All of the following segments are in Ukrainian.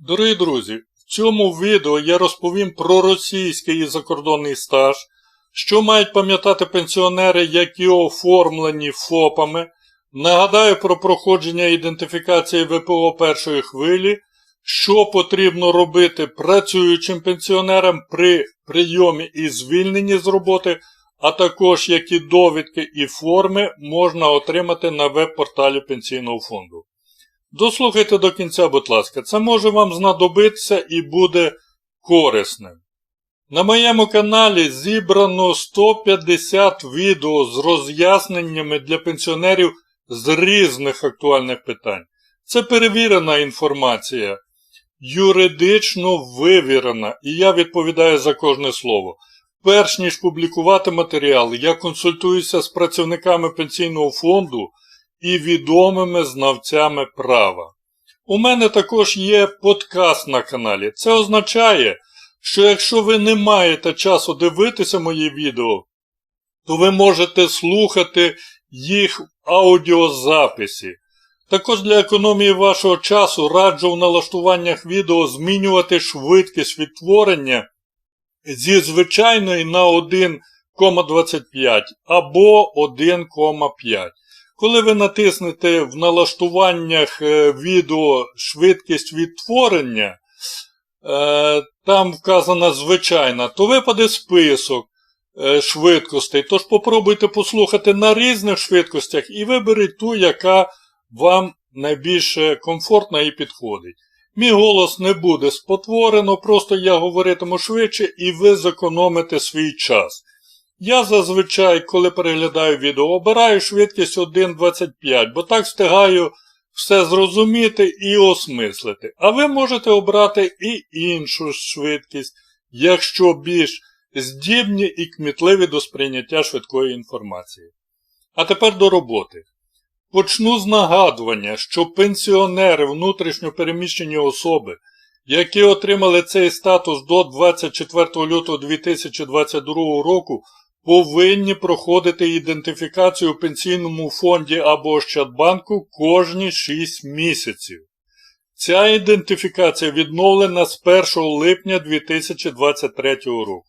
Дорогі друзі, в цьому відео я розповім про російський і закордонний стаж, що мають пам'ятати пенсіонери, які оформлені ФОПами, нагадаю про проходження ідентифікації ВПО першої хвилі, що потрібно робити працюючим пенсіонерам при прийомі і звільненні з роботи, а також які довідки і форми можна отримати на веб-порталі Пенсійного фонду. Дослухайте до кінця, будь ласка, це може вам знадобитися і буде корисним. На моєму каналі зібрано 150 відео з роз'ясненнями для пенсіонерів з різних актуальних питань. Це перевірена інформація, юридично вивірена, і я відповідаю за кожне слово. Перш ніж публікувати матеріал, я консультуюся з працівниками пенсійного фонду і відомими знавцями права. У мене також є подкаст на каналі. Це означає, що якщо ви не маєте часу дивитися мої відео, то ви можете слухати їх в аудіозаписі. Також для економії вашого часу раджу в налаштуваннях відео змінювати швидкість відтворення зі звичайної на 1,25 або 1,5. Коли ви натиснете в налаштуваннях е, відео швидкість відтворення, е, там вказана звичайна, то випаде список е, швидкостей. Тож попробуйте послухати на різних швидкостях і виберіть ту, яка вам найбільше комфортна і підходить. Мій голос не буде спотворено, просто я говоритиму швидше і ви зекономите свій час. Я зазвичай, коли переглядаю відео, обираю швидкість 1.25, бо так встигаю все зрозуміти і осмислити. А ви можете обрати і іншу швидкість, якщо більш здібні і кмітливі до сприйняття швидкої інформації. А тепер до роботи. Почну з нагадування, що пенсіонери внутрішньо переміщені особи, які отримали цей статус до 24 лютого 2022 року, повинні проходити ідентифікацію у пенсійному фонді або Ощадбанку кожні 6 місяців. Ця ідентифікація відновлена з 1 липня 2023 року.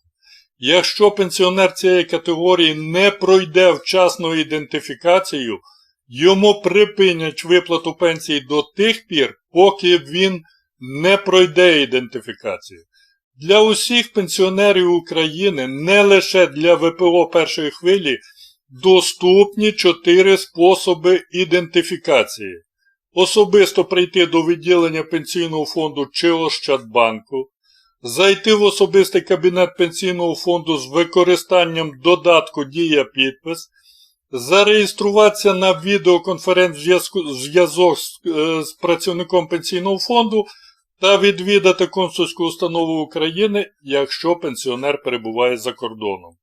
Якщо пенсіонер цієї категорії не пройде вчасну ідентифікацію, йому припинять виплату пенсії до тих пір, поки він не пройде ідентифікацію. Для усіх пенсіонерів України, не лише для ВПО першої хвилі, доступні чотири способи ідентифікації. Особисто прийти до відділення пенсійного фонду чи Ощадбанку, зайти в особистий кабінет пенсійного фонду з використанням додатку Дія підпис, зареєструватися на відеоконференц-зв'язок з, е, з працівником пенсійного фонду та відвідати консульську установу України, якщо пенсіонер перебуває за кордоном.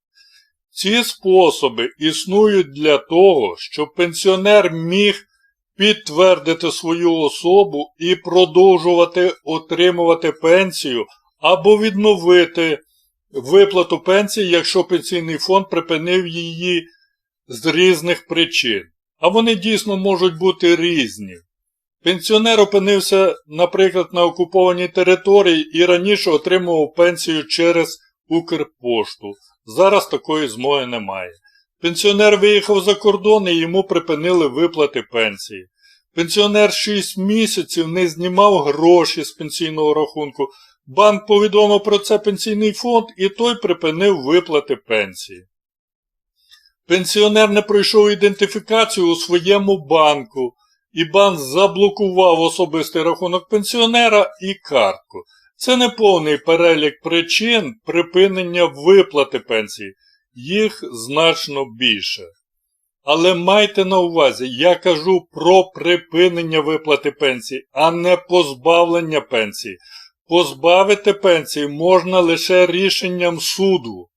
Ці способи існують для того, щоб пенсіонер міг підтвердити свою особу і продовжувати отримувати пенсію або відновити виплату пенсії, якщо пенсійний фонд припинив її з різних причин. А вони дійсно можуть бути різні. Пенсіонер опинився, наприклад, на окупованій території і раніше отримував пенсію через Укрпошту. Зараз такої змоги немає. Пенсіонер виїхав за кордон і йому припинили виплати пенсії. Пенсіонер 6 місяців не знімав гроші з пенсійного рахунку. Банк повідомив про це пенсійний фонд і той припинив виплати пенсії. Пенсіонер не пройшов ідентифікацію у своєму банку і банк заблокував особистий рахунок пенсіонера і картку. Це не повний перелік причин припинення виплати пенсії, їх значно більше. Але майте на увазі, я кажу про припинення виплати пенсії, а не позбавлення пенсії. Позбавити пенсії можна лише рішенням суду.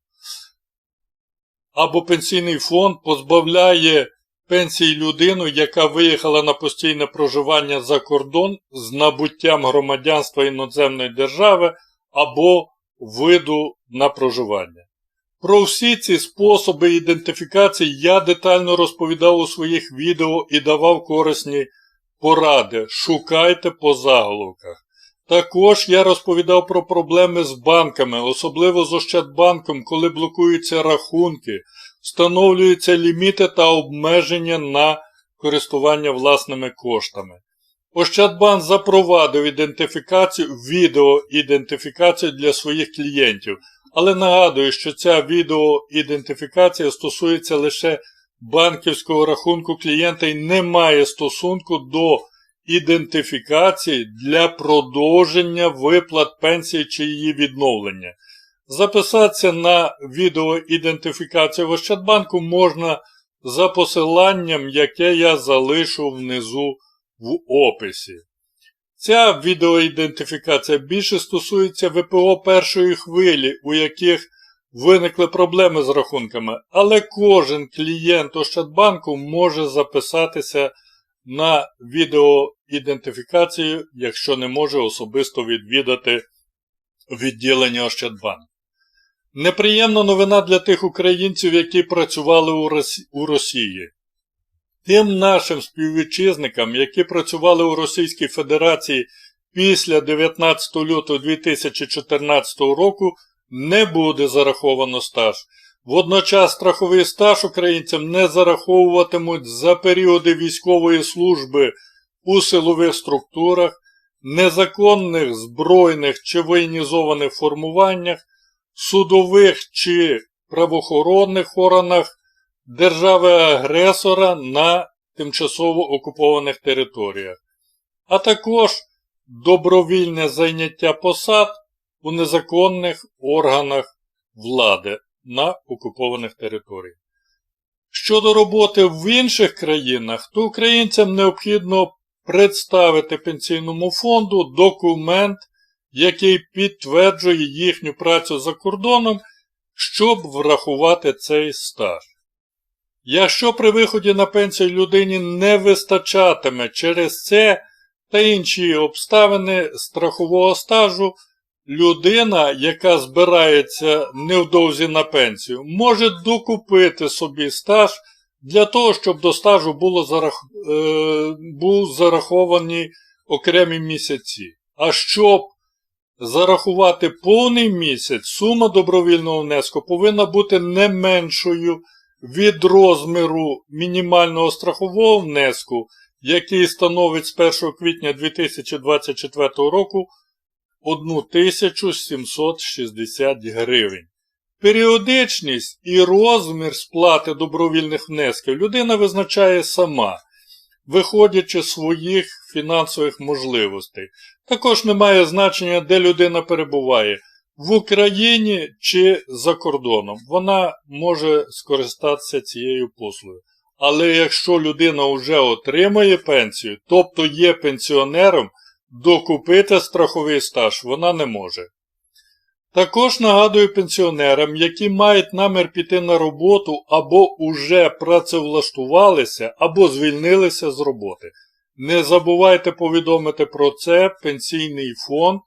Або пенсійний фонд позбавляє пенсії людину, яка виїхала на постійне проживання за кордон з набуттям громадянства іноземної держави або виду на проживання. Про всі ці способи ідентифікації я детально розповідав у своїх відео і давав корисні поради. Шукайте по заголовках. Також я розповідав про проблеми з банками, особливо з Ощадбанком, коли блокуються рахунки, встановлюються ліміти та обмеження на користування власними коштами. Ощадбанк запровадив ідентифікацію, відеоідентифікацію для своїх клієнтів, але нагадую, що ця відеоідентифікація стосується лише банківського рахунку клієнта і не має стосунку до ідентифікації для продовження виплат пенсії чи її відновлення. Записатися на відеоідентифікацію в Ощадбанку можна за посиланням, яке я залишу внизу в описі. Ця відеоідентифікація більше стосується ВПО першої хвилі, у яких виникли проблеми з рахунками, але кожен клієнт Ощадбанку може записатися на відеоідентифікацію, якщо не може особисто відвідати відділення Ощадбанк. Неприємна новина для тих українців, які працювали у Росі- у Росії. Тим нашим співвітчизникам, які працювали у Російській Федерації після 19 лютого 2014 року, не буде зараховано стаж. Водночас страховий стаж українцям не зараховуватимуть за періоди військової служби у силових структурах, незаконних збройних чи воєнізованих формуваннях, судових чи правоохоронних органах держави-агресора на тимчасово окупованих територіях, а також добровільне зайняття посад у незаконних органах влади на окупованих територіях. Щодо роботи в інших країнах, то українцям необхідно представити пенсійному фонду документ, який підтверджує їхню працю за кордоном, щоб врахувати цей стаж. Якщо при виході на пенсію людині не вистачатиме через це та інші обставини страхового стажу, людина, яка збирається невдовзі на пенсію, може докупити собі стаж для того, щоб до стажу було зарах... е... був зараховані окремі місяці. А щоб зарахувати повний місяць, сума добровільного внеску повинна бути не меншою від розміру мінімального страхового внеску, який становить з 1 квітня 2024 року 1760 гривень. Періодичність і розмір сплати добровільних внесків людина визначає сама, виходячи з своїх фінансових можливостей. Також не має значення, де людина перебуває в Україні чи за кордоном. Вона може скористатися цією послугою. Але якщо людина вже отримує пенсію, тобто є пенсіонером, докупити страховий стаж вона не може. Також нагадую пенсіонерам, які мають намір піти на роботу або уже працевлаштувалися, або звільнилися з роботи. Не забувайте повідомити про це пенсійний фонд,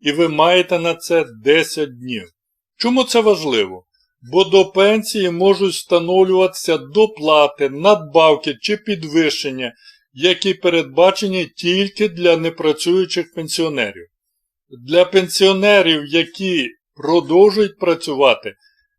і ви маєте на це 10 днів. Чому це важливо? Бо до пенсії можуть встановлюватися доплати, надбавки чи підвищення, які передбачені тільки для непрацюючих пенсіонерів. Для пенсіонерів, які продовжують працювати,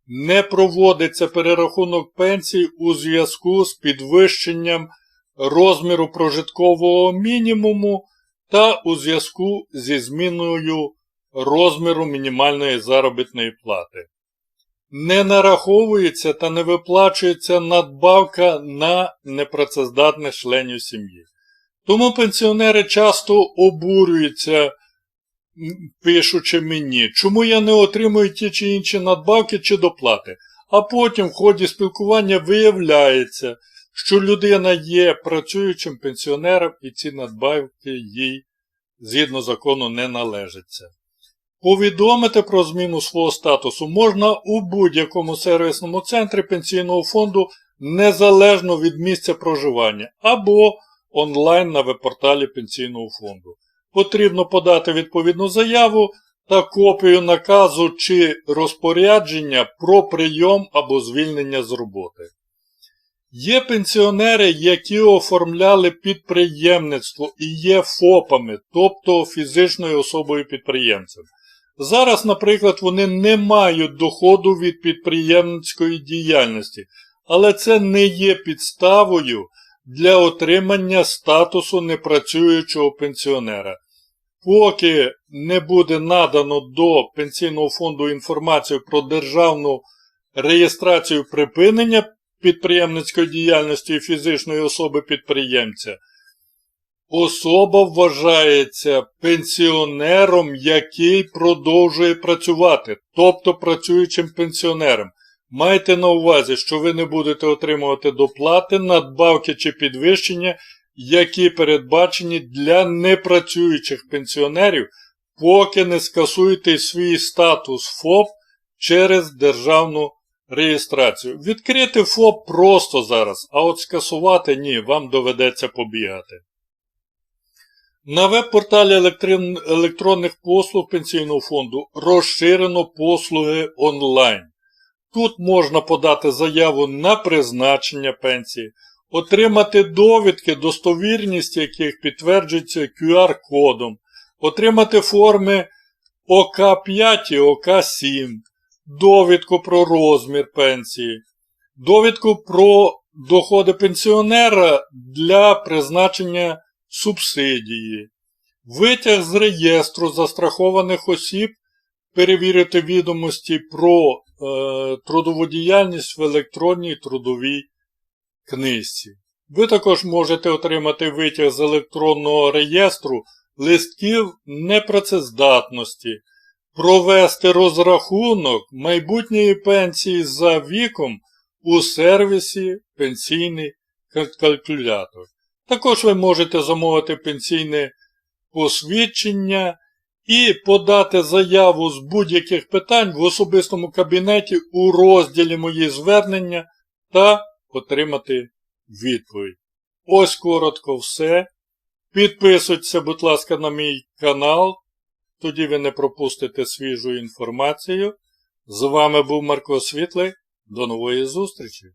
не проводиться перерахунок пенсій у зв'язку з підвищенням розміру прожиткового мінімуму та у зв'язку зі зміною розміру мінімальної заробітної плати. Не нараховується та не виплачується надбавка на непрацездатних членів сім'ї. Тому пенсіонери часто обурюються, пишучи мені, чому я не отримую ті чи інші надбавки чи доплати. А потім в ході спілкування виявляється, що людина є працюючим пенсіонером і ці надбавки їй згідно закону не належаться. Повідомити про зміну свого статусу можна у будь-якому сервісному центрі пенсійного фонду незалежно від місця проживання або онлайн на веб-порталі пенсійного фонду. Потрібно подати відповідну заяву та копію наказу чи розпорядження про прийом або звільнення з роботи. Є пенсіонери, які оформляли підприємництво і є ФОПами, тобто фізичною особою підприємцем. Зараз, наприклад, вони не мають доходу від підприємницької діяльності, але це не є підставою для отримання статусу непрацюючого пенсіонера. Поки не буде надано до Пенсійного фонду інформацію про державну реєстрацію припинення підприємницької діяльності фізичної особи підприємця, особа вважається пенсіонером, який продовжує працювати, тобто працюючим пенсіонером. Майте на увазі, що ви не будете отримувати доплати, надбавки чи підвищення, які передбачені для непрацюючих пенсіонерів, поки не скасуєте свій статус ФОП через державну реєстрацію. Відкрити ФОП просто зараз, а от скасувати ні, вам доведеться побігати. На веб-порталі електрон- електронних послуг Пенсійного фонду розширено послуги онлайн. Тут можна подати заяву на призначення пенсії, отримати довідки, достовірність яких підтверджується QR-кодом, отримати форми ОК5 і ОК7, довідку про розмір пенсії, довідку про доходи пенсіонера для призначення субсидії, витяг з реєстру застрахованих осіб, перевірити відомості про трудову діяльність в електронній трудовій книжці. Ви також можете отримати витяг з електронного реєстру листків непрацездатності, провести розрахунок майбутньої пенсії за віком у сервісі Пенсійний калькулятор. Також ви можете замовити пенсійне посвідчення і подати заяву з будь-яких питань в особистому кабінеті у розділі Мої звернення та отримати відповідь. Ось коротко все. Підписуйтеся, будь ласка, на мій канал, тоді ви не пропустите свіжу інформацію. З вами був Марко Світлий. До нової зустрічі!